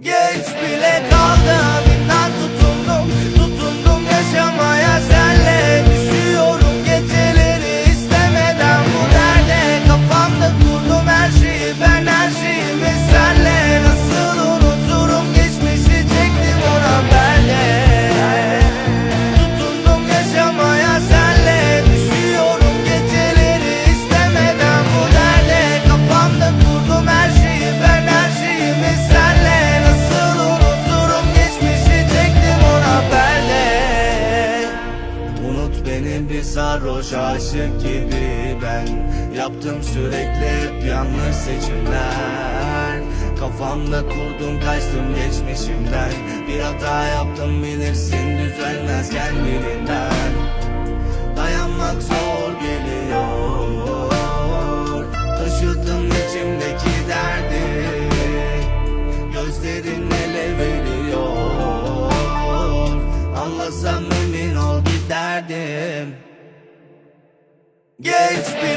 Geç bile kaldım sarhoş aşık gibi ben. Yaptım sürekli hep yanlış seçimler. Kafamda kurdum kaçtım geçmişimden. Bir hata yaptım bilirsin düzelmezken birinden Geç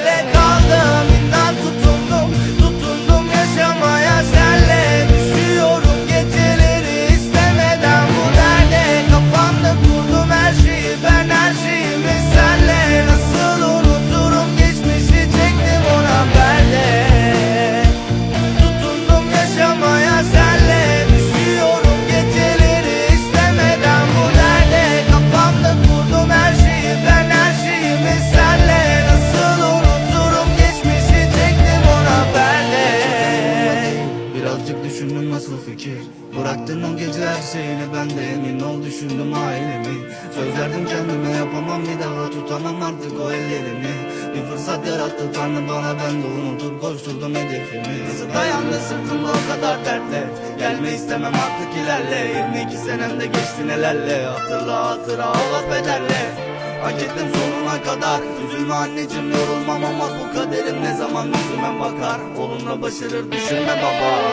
düşündüm nasıl fikir? Bıraktın o gece her şeyini ben de emin ol düşündüm ailemi. Söz verdim kendime yapamam bir daha tutamam artık o ellerimi. Bir fırsat yarattı tanrı bana ben de unutup koşturdum hedefimi. Nasıl dayandı sırtımda o kadar dertle? Gelme istemem artık ilerle. 22 senemde geçti nelerle? Hatırla hatıra Allah bedelle Hak ettim sonuna kadar. Üzülme anneciğim yorulmam ama bu kaderim ne zaman yüzüme bakar? Olumla başarır düşünme baba